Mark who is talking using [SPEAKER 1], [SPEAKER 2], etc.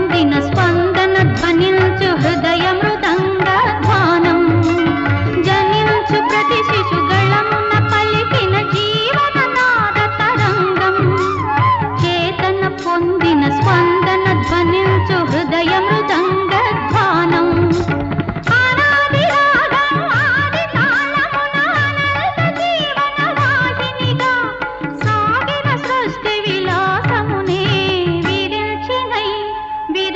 [SPEAKER 1] పొందిన స్వ